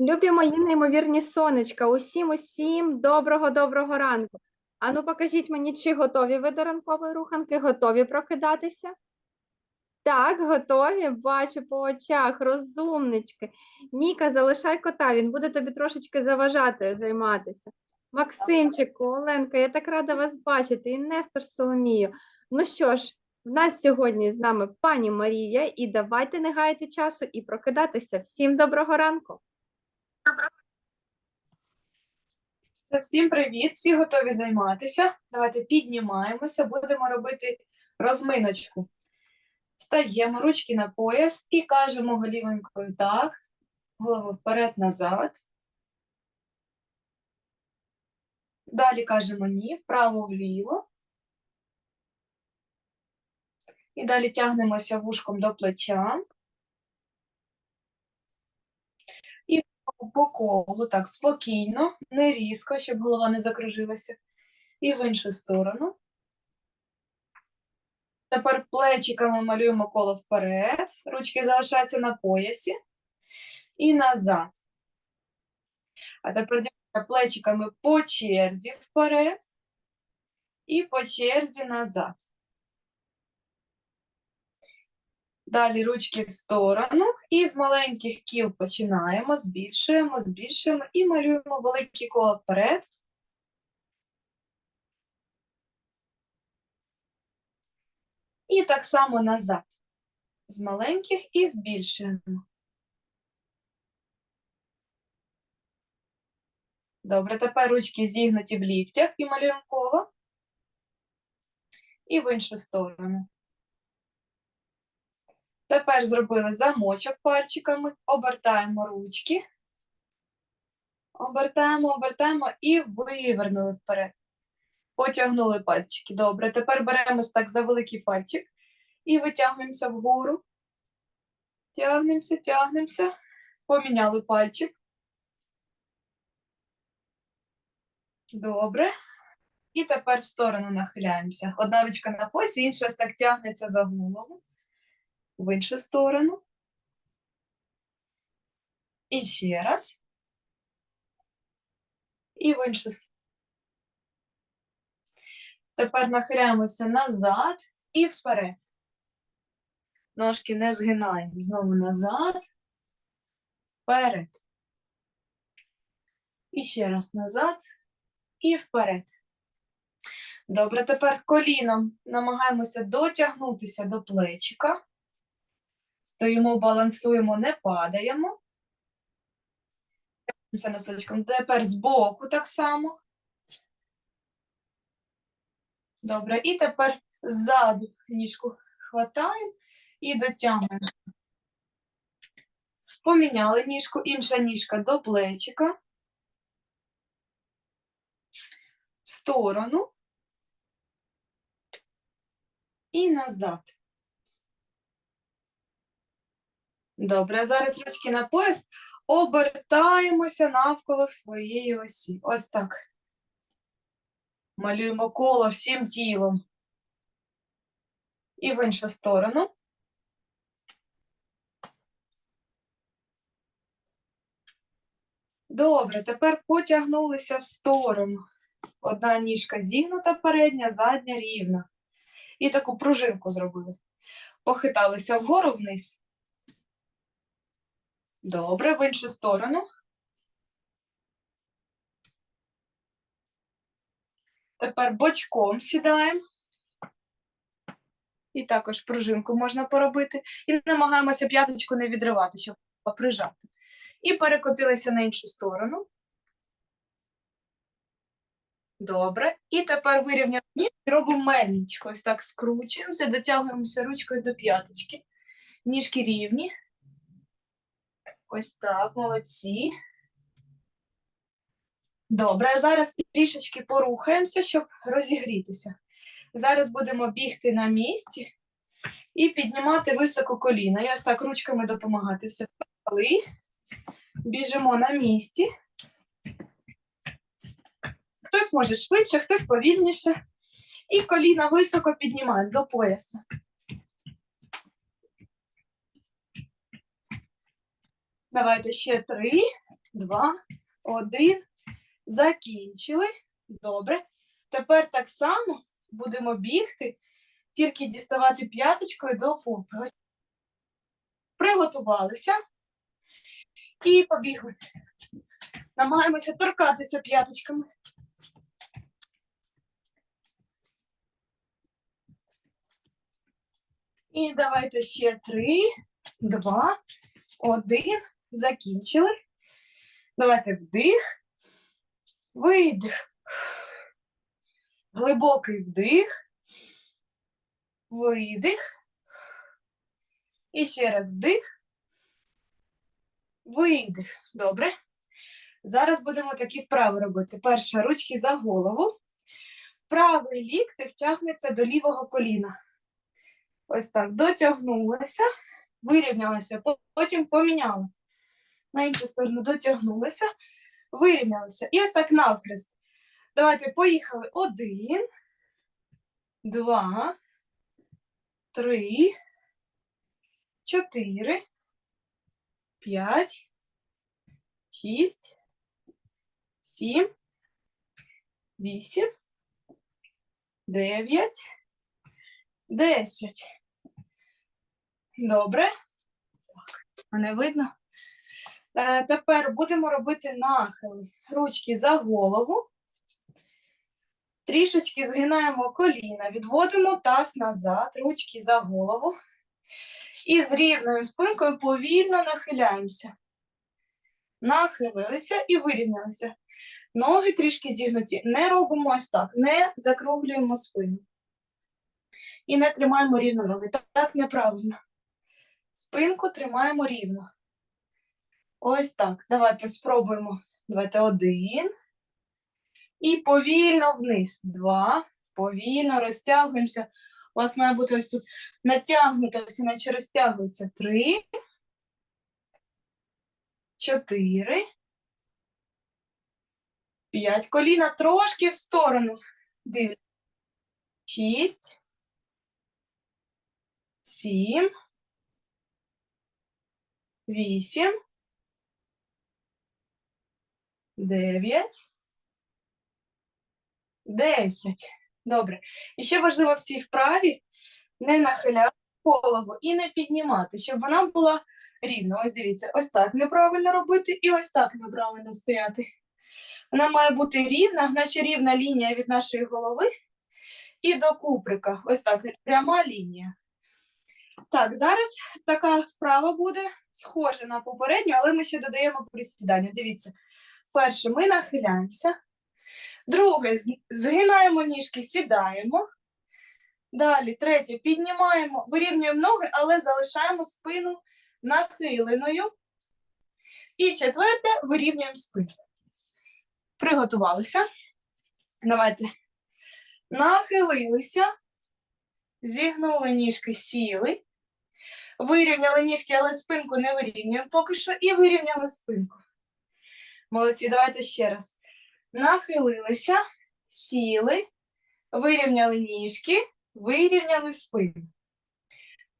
Любі мої неймовірні сонечка, усім усім доброго доброго ранку. Ану, покажіть мені, чи готові ви до ранкової руханки, готові прокидатися? Так, готові, бачу по очах, розумнички. Ніка, залишай кота, він буде тобі трошечки заважати займатися. Максимчику, Оленка, я так рада вас бачити, і Нестор Соломію. Ну що ж, в нас сьогодні з нами пані Марія, і давайте не гаяти часу і прокидатися. Всім доброго ранку! Всім привіт! Всі готові займатися. Давайте піднімаємося, будемо робити розминочку. Стаємо ручки на пояс і кажемо голівенькою так, голову вперед-назад. Далі кажемо ні, вправо-вліво. І далі тягнемося вушком до плеча. По колу, так, спокійно, не різко, щоб голова не закружилася. І в іншу сторону. Тепер плечиками малюємо коло вперед, ручки залишаються на поясі і назад. А тепер дивіться плечиками по черзі вперед і по черзі назад. Далі ручки в сторону і з маленьких кіл починаємо, збільшуємо, збільшуємо і малюємо великі коло вперед. І так само назад. З маленьких і збільшуємо. Добре, тепер ручки зігнуті в ліктях і малюємо коло. І в іншу сторону. Тепер зробили замочок пальчиками, обертаємо ручки. Обертаємо, обертаємо і вивернули вперед. Потягнули пальчики. Добре. Тепер беремо так за великий пальчик і витягуємося вгору. Тягнемося, тягнемося. Поміняли пальчик. Добре. І тепер в сторону нахиляємося. Одна ручка на поясі, інша ось так тягнеться за голову. В іншу сторону. І ще раз. І в іншу сторону. Тепер нахиляємося назад і вперед. Ножки не згинаємо. Знову назад, вперед. І ще раз назад і вперед. Добре, тепер коліном намагаємося дотягнутися до плечика. Стоїмо, балансуємо, не падаємо. Носочком. Тепер збоку так само. Добре, і тепер ззаду ніжку хватаємо і дотягуємо. Поміняли ніжку, інша ніжка до плечика. В сторону. І назад. Добре, зараз ручки на пояс. Обертаємося навколо своєї осі. Ось так. Малюємо коло всім тілом. І в іншу сторону. Добре, тепер потягнулися в сторону. Одна ніжка зігнута передня, задня рівна. І таку пружинку зробили. Похиталися вгору вниз. Добре, в іншу сторону. Тепер бочком сідаємо. І також пружинку можна поробити. І намагаємося п'яточку не відривати, щоб прижати. І перекотилися на іншу сторону. Добре. І тепер вирівняли ніг і робимо мельничку. Ось так скручуємося, дотягуємося ручкою до п'яточки. Ніжки рівні. Ось так, молодці. Добре, зараз трішечки порухаємося, щоб розігрітися. Зараз будемо бігти на місці і піднімати високо коліна. І ось так ручками допомагати. Все Почали. Біжимо на місці. Хтось може швидше, хтось повільніше. І коліна високо піднімаємо до пояса. Давайте ще три. два, один. Закінчили. Добре. Тепер так само будемо бігти, тільки діставати п'яточкою до попи. Приготувалися і побігли. Намагаємося торкатися п'яточками. І давайте ще три, два, один. Закінчили. Давайте вдих, видих. Глибокий вдих, видих. І ще раз вдих, видих. Добре. Зараз будемо такі вправи робити. Перша ручки за голову. Правий ліктик тягнеться до лівого коліна. Ось так. Дотягнулася, вирівнялася, потім поміняла. На іншу сторону дотягнулася, вирівнялася. І ось так навхрест. Давайте поїхали. Один, два, три, чотири, п'ять, шість, сім, вісім, дев'ять, десять. Добре. Так, мене видно. Е, тепер будемо робити нахили. Ручки за голову. Трішечки згинаємо коліна, відводимо таз назад, ручки за голову. І з рівною спинкою повільно нахиляємося. Нахилилися і вирівнялися. Ноги трішки зігнуті. Не робимо ось так, не закруглюємо спину. І не тримаємо рівно ноги. Так неправильно. Спинку тримаємо рівно. Ось так. Давайте спробуємо. Давайте один. І повільно вниз. Два. Повільно розтягуємося. У вас має бути ось тут натягнуто, все наче розтягується. Три. Чотири. П'ять. Коліна трошки в сторону. Дивіться. Шість. Сім. Вісім. Дев'ять. Десять. Добре. І ще важливо в цій вправі не нахиляти голову і не піднімати, щоб вона була рівна. Ось дивіться, ось так неправильно робити і ось так неправильно стояти. Вона має бути рівна, наче рівна лінія від нашої голови і до куприка. Ось так, пряма лінія. Так, зараз така вправа буде схожа на попередню, але ми ще додаємо присідання. Дивіться, перше ми нахиляємося. Друге, згинаємо ніжки, сідаємо. Далі, третє, піднімаємо, вирівнюємо ноги, але залишаємо спину нахиленою. І четверте, вирівнюємо спину. Приготувалися. Давайте. Нахилилися, зігнули ніжки, сіли. Вирівняли ніжки, але спинку не вирівнюємо поки що, і вирівняли спинку. Молодці, давайте ще раз. Нахилилися, сіли, вирівняли ніжки, вирівняли спину.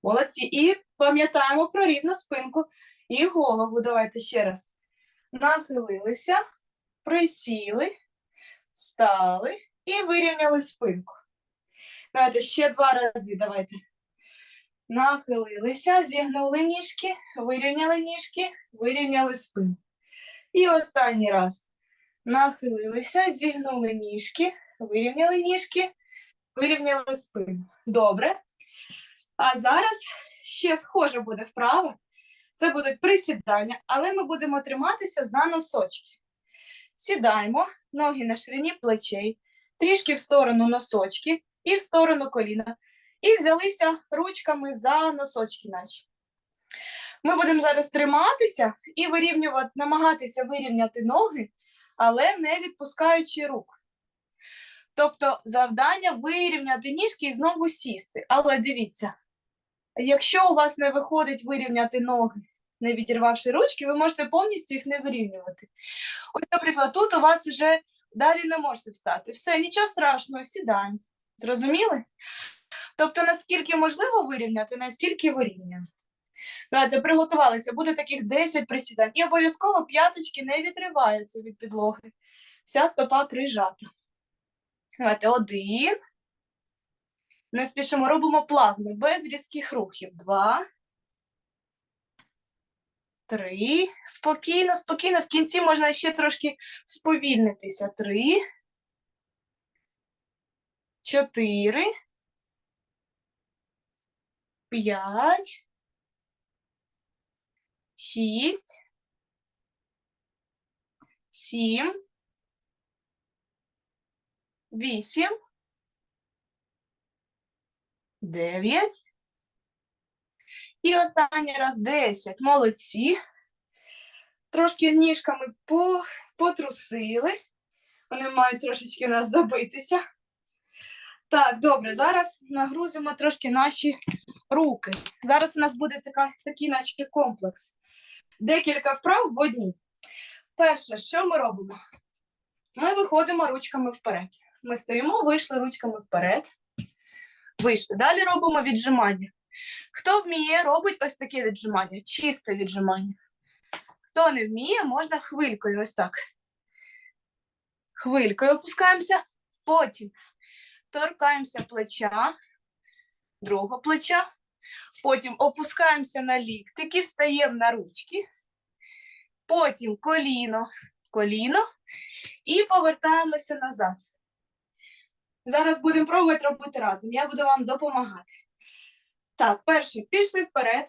Молодці. І пам'ятаємо про рівну спинку і голову. Давайте ще раз. Нахилилися, присіли, стали і вирівняли спинку. Давайте ще два рази. Давайте. Нахилилися, зігнули ніжки, вирівняли ніжки, вирівняли спину. І останній раз. Нахилилися, зігнули ніжки, вирівняли ніжки, вирівняли спину. Добре. А зараз ще схоже буде вправа. Це будуть присідання, але ми будемо триматися за носочки. Сідаємо, ноги на ширині плечей, трішки в сторону носочки і в сторону коліна. І взялися ручками за носочки наші. Ми будемо зараз триматися і вирівнювати, намагатися вирівняти ноги, але не відпускаючи рук. Тобто завдання вирівняти ніжки і знову сісти. Але дивіться, якщо у вас не виходить вирівняти ноги, не відірвавши ручки, ви можете повністю їх не вирівнювати. Ось, наприклад, тут у вас вже далі не можете встати. Все, нічого страшного, сідаємо. Зрозуміли? Тобто, наскільки можливо вирівняти, настільки вирівнюємо. Давайте приготувалися. Буде таких 10 присідань. І обов'язково п'яточки не відриваються від підлоги. Вся стопа прижата. Давайте один. Не спішимо, робимо плавно, без різких рухів. Два. Три. Спокійно, спокійно. В кінці можна ще трошки сповільнитися. Три. Чотири. П'ять. Шість. Сім. Вісім. Дев'ять. І останній раз десять. Молодці. Трошки ніжками по, потрусили. Вони мають трошечки у нас забитися. Так, добре, зараз нагрузимо трошки наші руки. Зараз у нас буде така, такий наче комплекс. Декілька вправ в одній. Перше, що ми робимо? Ми виходимо ручками вперед. Ми стоїмо, вийшли ручками вперед. Вийшли. Далі робимо віджимання. Хто вміє, робить ось таке віджимання, чисте віджимання. Хто не вміє, можна хвилькою ось так. Хвилькою опускаємося, потім торкаємося плеча, другого плеча, потім опускаємося на ліктики, встаємо на ручки, потім коліно, коліно і повертаємося назад. Зараз будемо пробувати робити разом. Я буду вам допомагати. Так, перше, пішли вперед.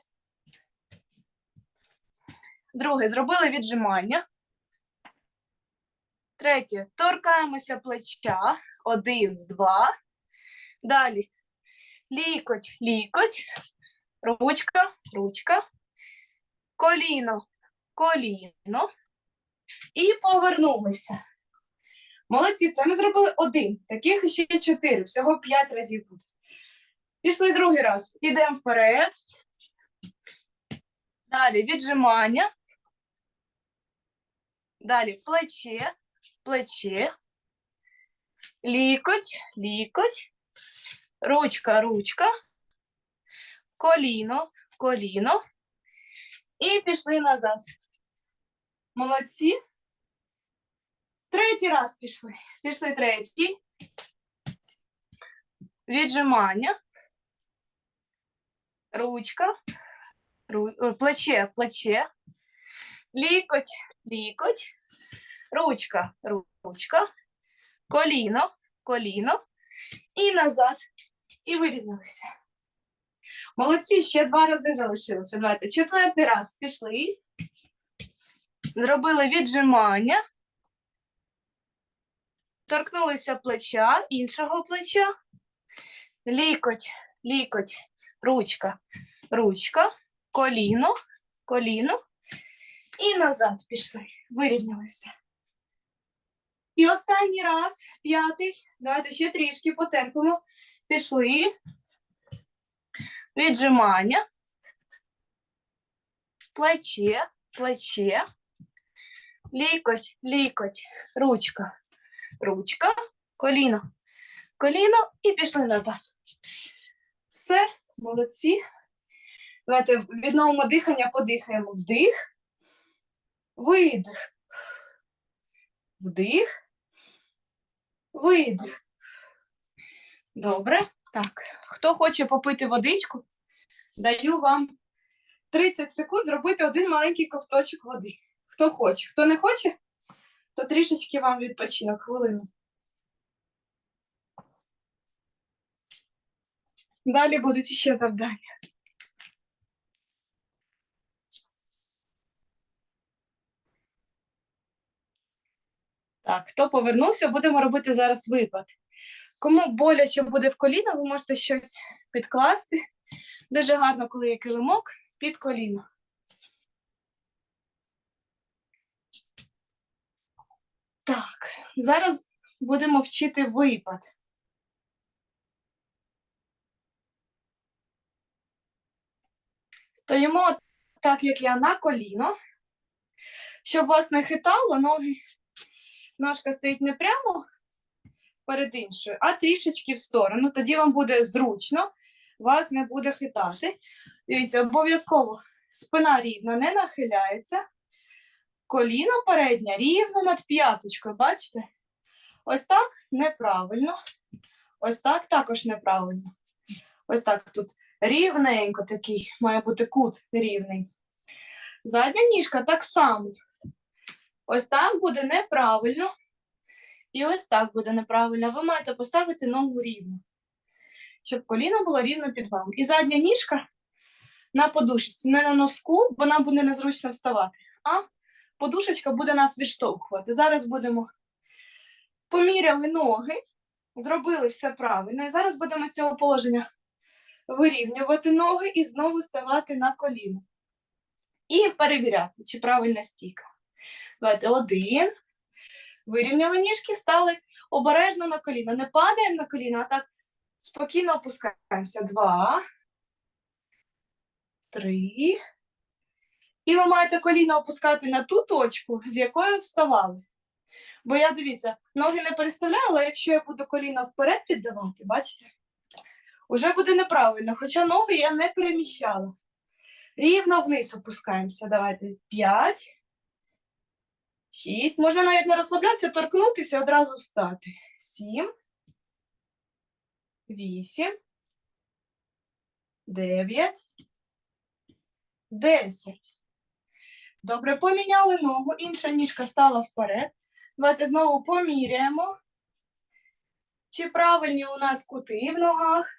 Друге, зробили віджимання. Третє, торкаємося плеча. Один, два. Далі. Лікоть, лікоть. Ручка, ручка. Коліно, коліно. І повернулися. Молодці, це ми зробили один. Таких ще чотири. Всього п'ять разів буде. Пішли другий раз. Ідемо вперед. Далі віджимання. Далі плече, плече. Лікоть, лікоть. Ручка, ручка. Коліно, коліно. І пішли назад. Молодці. Третій раз пішли. Пішли третій. Віджимання. Ручка. Ру... е, Плече, плече. Лікоть, лікоть. Ручка, ручка. Коліно, коліно. І назад. І вирівнялися. Молодці, ще два рази залишилося. Давайте. Четвертий раз пішли. Зробили віджимання. Торкнулися плеча, іншого плеча. Лікоть, лікоть, ручка, ручка, коліно, коліно. І назад пішли. Вирівнялися. І останній раз, п'ятий. Давайте ще трішки потерпимо. Пішли. Віджимання. Плече, плече. Лікоть, лікоть, ручка, ручка, коліно, коліно і пішли назад. Все, молодці. Давайте відновимо дихання, подихаємо. Вдих, видих. Вдих, видих. Добре. Так. Хто хоче попити водичку, даю вам 30 секунд зробити один маленький ковточок води. Хто хоче. Хто не хоче, то трішечки вам відпочинок хвилину. Далі будуть ще завдання. Так, хто повернувся, будемо робити зараз випад. Кому боляче буде в коліно, ви можете щось підкласти. Дуже гарно, коли є килимок під коліно. Так, зараз будемо вчити випад. Стоїмо так, як я на коліно, щоб вас не хитало, ноги, ножка стоїть не прямо перед іншою, а трішечки в сторону. Тоді вам буде зручно, вас не буде хитати. Дивіться, обов'язково спина рівна, не нахиляється. Коліно переднє рівно над п'яточкою, бачите? Ось так неправильно. Ось так також неправильно. Ось так тут рівненько такий, має бути кут рівний. Задня ніжка так само. Ось так буде неправильно. І ось так буде неправильно. Ви маєте поставити ногу рівно, щоб коліно було рівно під вами. І задня ніжка на подушці, не на носку, бо нам буде незручно вставати, а подушечка буде нас відштовхувати. Зараз будемо поміряли ноги, зробили все правильно. І зараз будемо з цього положення вирівнювати ноги і знову ставати на коліно. І перевіряти, чи правильна стійка. Давайте один. Вирівняли ніжки, стали обережно на коліно. Не падаємо на коліно, а так спокійно опускаємося. Два. Три. І ви маєте коліно опускати на ту точку, з якої вставали. Бо я дивіться, ноги не переставляю, але якщо я буду коліно вперед піддавати, бачите, уже буде неправильно. Хоча ноги я не переміщала. Рівно вниз опускаємося. Давайте. П'ять. Шість. Можна навіть не розслаблятися, торкнутися, одразу встати. Сім. Вісім. Дев'ять. Десять. Добре, поміняли ногу. Інша ніжка стала вперед. Давайте знову поміряємо. Чи правильні у нас кути в ногах?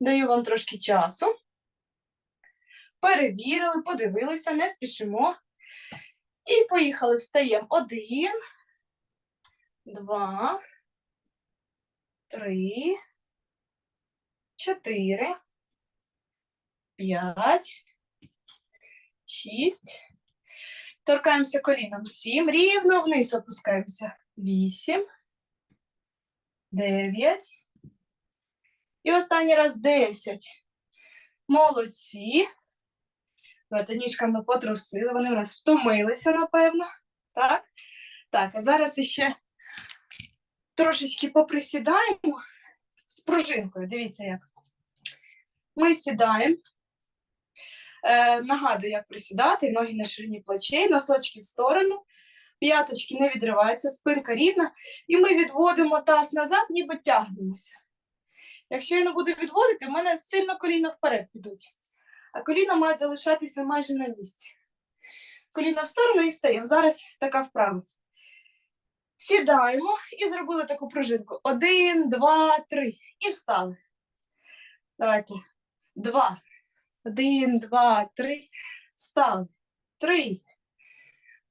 Даю вам трошки часу. Перевірили, подивилися, не спішимо. І поїхали. Встаємо. Один, два, три, чотири, п'ять, шість. Торкаємося коліном. Сім. Рівно вниз опускаємося. Вісім. Дев'ять. І останній раз десять. Молодці. Давайте ніжками потрусили, вони в нас втомилися, напевно. Так? Так, а зараз іще трошечки поприсідаємо з пружинкою. Дивіться, як. Ми сідаємо. Е, нагадую, як присідати, ноги на ширині плечей, носочки в сторону, п'яточки не відриваються, спинка рівна, і ми відводимо таз назад, ніби тягнемося. Якщо я не буду відводити, в мене сильно коліна вперед підуть а коліна мають залишатися майже на місці. Коліна в сторону і встаємо. Зараз така вправа. Сідаємо і зробили таку пружинку. Один, два, три. І встали. Давайте. Два. Один, два, три. Встали. Три.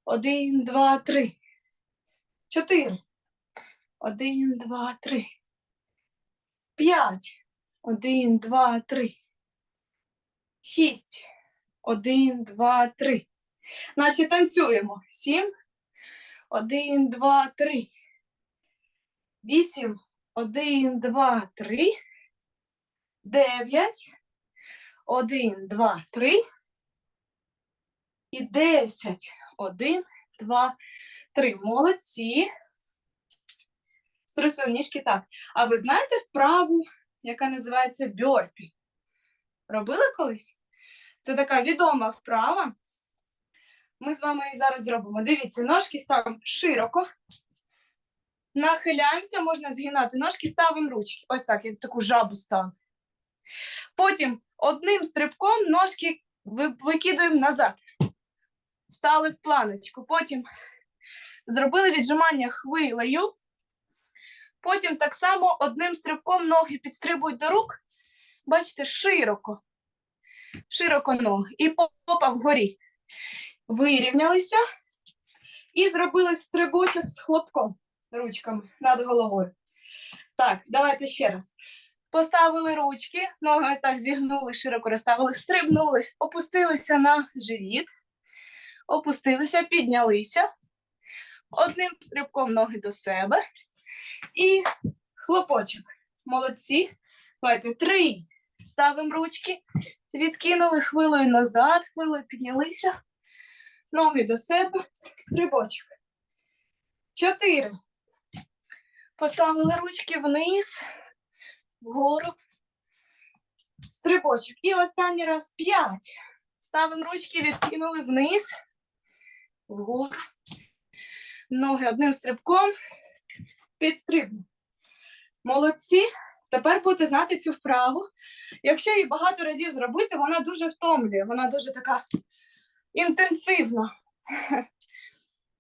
Один, два, три. Чотири. Один, два, три. П'ять. Один, два, три. Шість. Один, два, три. Наче танцюємо. Сім. Один, два, три. Вісім. Один, два, три. Дев'ять. Один, два, три. І десять. Один, два, три. Молодці. Струсили ніжки так. А ви знаєте вправу, яка називається бьорпі? Робили колись? Це така відома вправа. Ми з вами її зараз зробимо. Дивіться, ножки ставимо широко. Нахиляємося, можна згинати ножки, ставимо ручки. Ось так, як таку жабу ставимо. Потім одним стрибком ножки викидуємо назад. Стали в планочку. Потім зробили віджимання хвилею. Потім так само одним стрибком ноги підстрибують до рук. Бачите, широко. Широко ноги. І попа вгорі. Вирівнялися і зробили стрибочок з хлопком ручками над головою. Так, давайте ще раз. Поставили ручки, ноги ось так зігнули, широко розставили, стрибнули, опустилися на живіт, опустилися, піднялися. Одним стрибком ноги до себе. І хлопочок. Молодці. Давайте три. Ставимо ручки, відкинули хвилою назад, хвилою піднялися. Ноги до себе, стрибочок. Чотири. Поставили ручки вниз, вгору. Стрибочок. І останній раз п'ять. Ставимо ручки, відкинули вниз, вгору. Ноги одним стрибком. Підстрибну. Молодці. Тепер будете знати цю вправу. Якщо її багато разів зробити, вона дуже втомлює, вона дуже така інтенсивна.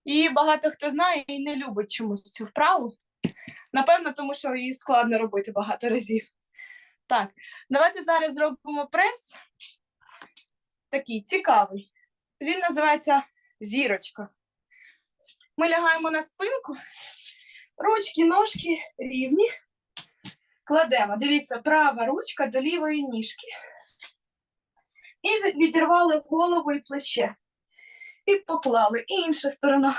І багато хто знає і не любить чомусь цю вправу. Напевно, тому що її складно робити багато разів. Так, давайте зараз зробимо прес. Такий цікавий. Він називається зірочка. Ми лягаємо на спинку, ручки, ножки рівні. Кладемо. Дивіться, права ручка до лівої ніжки. І відірвали голову і плече. І поклали. І інша сторона.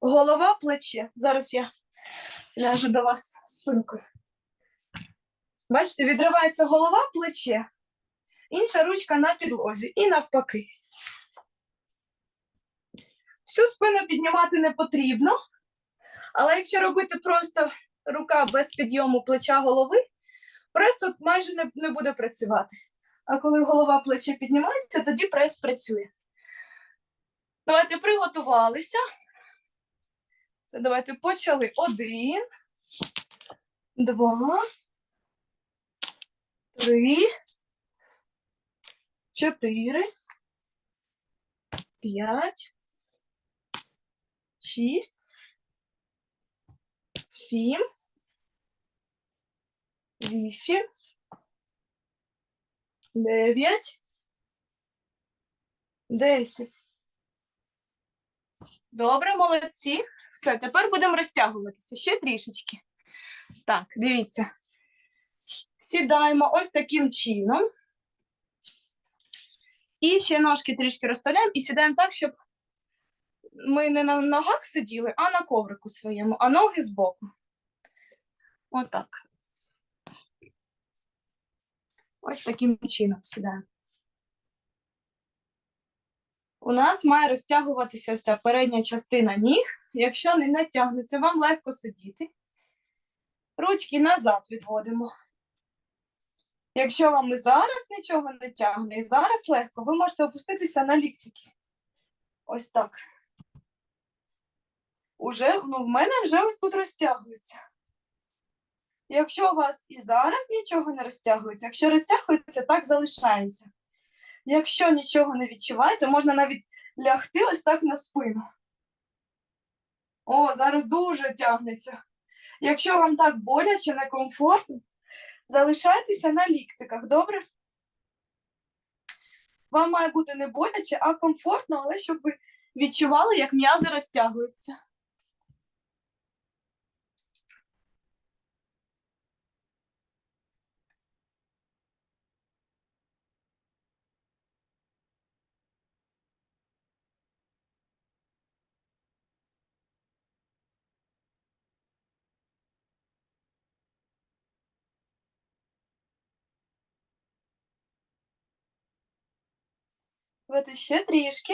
Голова, плече. Зараз я ляжу до вас спинкою. Бачите, відривається голова, плече, інша ручка на підлозі і навпаки. Всю спину піднімати не потрібно, але якщо робити просто рука без підйому плеча голови, прес тут майже не, не буде працювати. А коли голова плече піднімається, тоді прес працює. Давайте приготувалися. Це давайте почали. Один, два, три, чотири, п'ять, шість, сім, вісім, дев'ять, десять. Добре, молодці. Все, тепер будемо розтягуватися ще трішечки. Так, дивіться. Сідаємо ось таким чином. І ще ножки трішки розставляємо і сідаємо так, щоб ми не на ногах сиділи, а на коврику своєму, а ноги збоку. Отак. Ось таким чином сідаємо. У нас має розтягуватися ця передня частина ніг. Якщо не натягнеться, вам легко сидіти. Ручки назад відводимо. Якщо вам і зараз нічого не тягне, і зараз легко, ви можете опуститися на ліктики. Ось так. Уже, ну, в мене вже ось тут розтягується. Якщо у вас і зараз нічого не розтягується, якщо розтягується, так залишаємося. Якщо нічого не відчуваєте, можна навіть лягти ось так на спину. О, зараз дуже тягнеться. Якщо вам так боляче, некомфортно, залишайтеся на ліктиках, добре? Вам має бути не боляче, а комфортно, але щоб ви відчували, як м'язи розтягуються. Давайте ще трішки.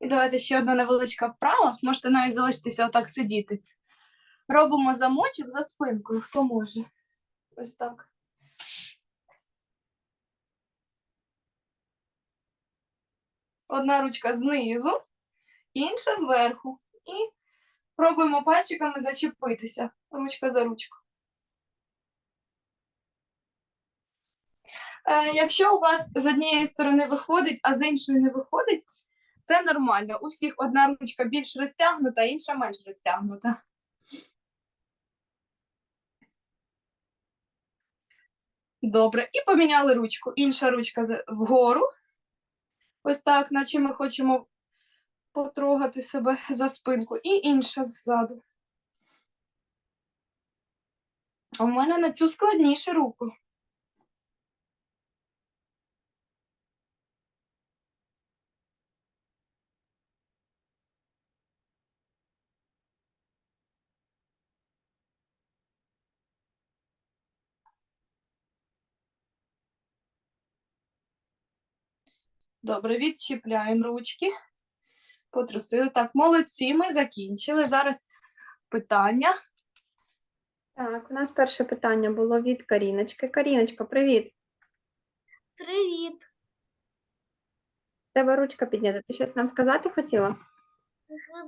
І давайте ще одна невеличка вправа. Можете навіть залишитися отак сидіти. Робимо замочок за спинкою, хто може. Ось так. Одна ручка знизу, інша зверху. І пробуємо пальчиками зачепитися. Ручка за ручку. Е, якщо у вас з однієї сторони виходить, а з іншої не виходить, це нормально. У всіх одна ручка більш розтягнута, інша менш розтягнута. Добре, і поміняли ручку. Інша ручка вгору. Ось так, наче ми хочемо потрогати себе за спинку, і інша ззаду. А мене на цю складніше руку. Добре, відчіпляємо ручки. Потрусили. Так, молодці, ми закінчили. Зараз питання. Так, у нас перше питання було від Каріночки. Каріночка, привіт. Привіт. Тебе ручка піднята. Ти щось нам сказати хотіла?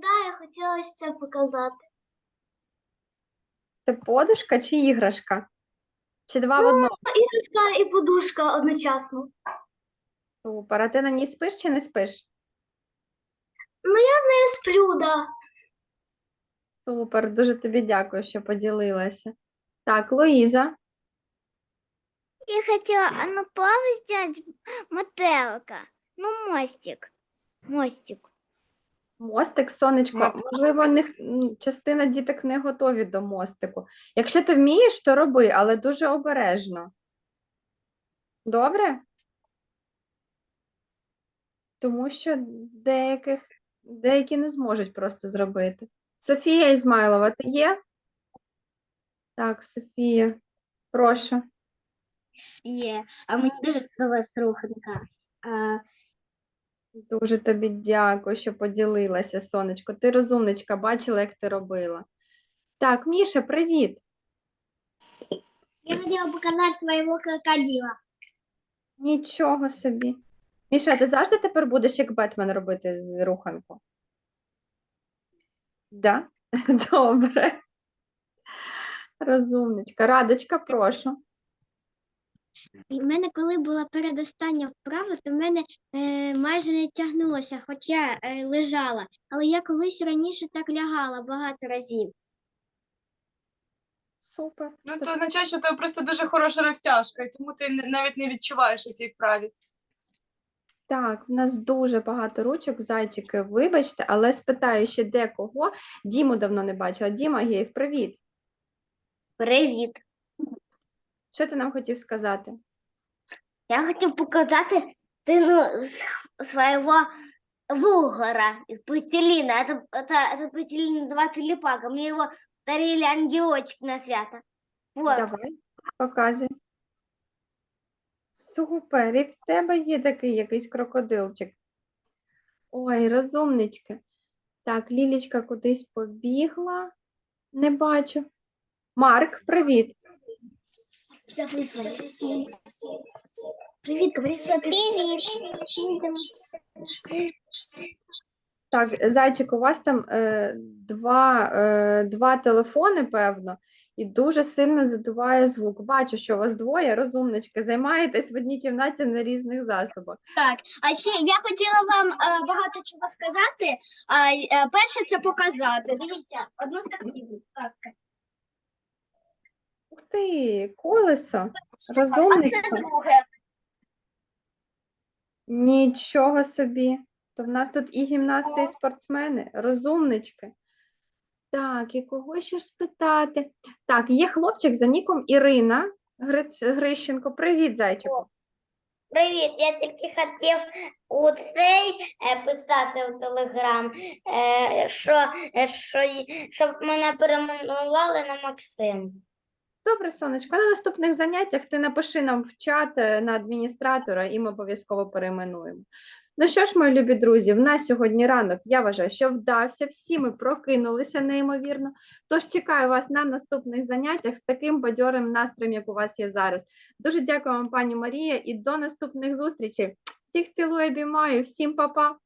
Да, я хотіла ось це показати. Це подушка чи іграшка? Чи два в Ну, одному? Іграшка і подушка одночасно. Супер. А ти на ній спиш чи не спиш? Ну, я з нею сплю, да. Супер, дуже тобі дякую, що поділилася. Так, Луїза. Я хотіла Анну Павлу зробити мотелка. Ну, мостик. Мостик. Мостик, сонечко, Мат- можливо, не, х- м, частина діток не готові до мостику. Якщо ти вмієш, то роби, але дуже обережно. Добре? Тому що деяких, деякі не зможуть просто зробити. Софія Ізмайлова, ти є? Так, Софія, прошу. Є. А мені дуже сподобалась руханка. А, Дуже тобі дякую, що поділилася, сонечко. Ти розумничка, бачила, як ти робила. Так, Міша, привіт. я хотіла показати свого крокодила. Нічого собі. Міша, ти завжди тепер будеш як Бетмен робити з руханку? Да? Добре. Розумничка. Радочка, прошу. І в мене, коли була передостання вправа, то в мене е, майже не тягнулося, хоч я е, лежала. Але я колись раніше так лягала багато разів. Супер. Ну, це означає, що у тебе просто дуже хороша розтяжка, і тому ти не- навіть не відчуваєш у цій вправі. Так, в нас дуже багато ручок, зайчики, вибачте, але спитаю ще декого. Діму давно не бачила. Діма Геєв, привіт. Привіт! Що ти нам хотів сказати? Я хотів показати тину своего вугора из пластилина. Это, это, этот пластилин называется липака. Мне его дарили ангелочки на свято. Вот. Давай, показуй. Супер, і в тебе є такий якийсь крокодилчик. Ой, розумнички. Так, Лілічка кудись побігла. Не бачу. Марк, привіт. Тебя вызвали. Привет, говори сюда. Привет. Так, зайчик, у вас там е, два, е, два телефони, певно, і дуже сильно задуває звук. Бачу, що у вас двоє, розумнички, займаєтесь в одній кімнаті на різних засобах. Так, а ще я хотіла вам е, багато чого сказати. А е, перше це показати. Дивіться, одну секунду, будь ласка. Ух ти, колесо, А це друге. Нічого собі. То в нас тут і гімнасти, і спортсмени, розумнички. Так, і кого ще ж спитати? Так, є хлопчик за ніком Ірина Гриць- Грищенко. Привіт, зайчику. Привіт, я тільки хотів у цей е, писати в Телеграм, е, що, е, що, й- щоб мене перейменували на Максим. Добре, сонечко, на наступних заняттях ти напиши нам в чат е, на адміністратора, і ми обов'язково перейменуємо. Ну що ж, мої любі друзі, в нас сьогодні ранок, я вважаю, що вдався, всі ми прокинулися неймовірно. Тож чекаю вас на наступних заняттях з таким бадьорим настроєм, як у вас є зараз. Дуже дякую вам, пані Марія, і до наступних зустрічей. Всіх цілую, обіймаю, всім па-па!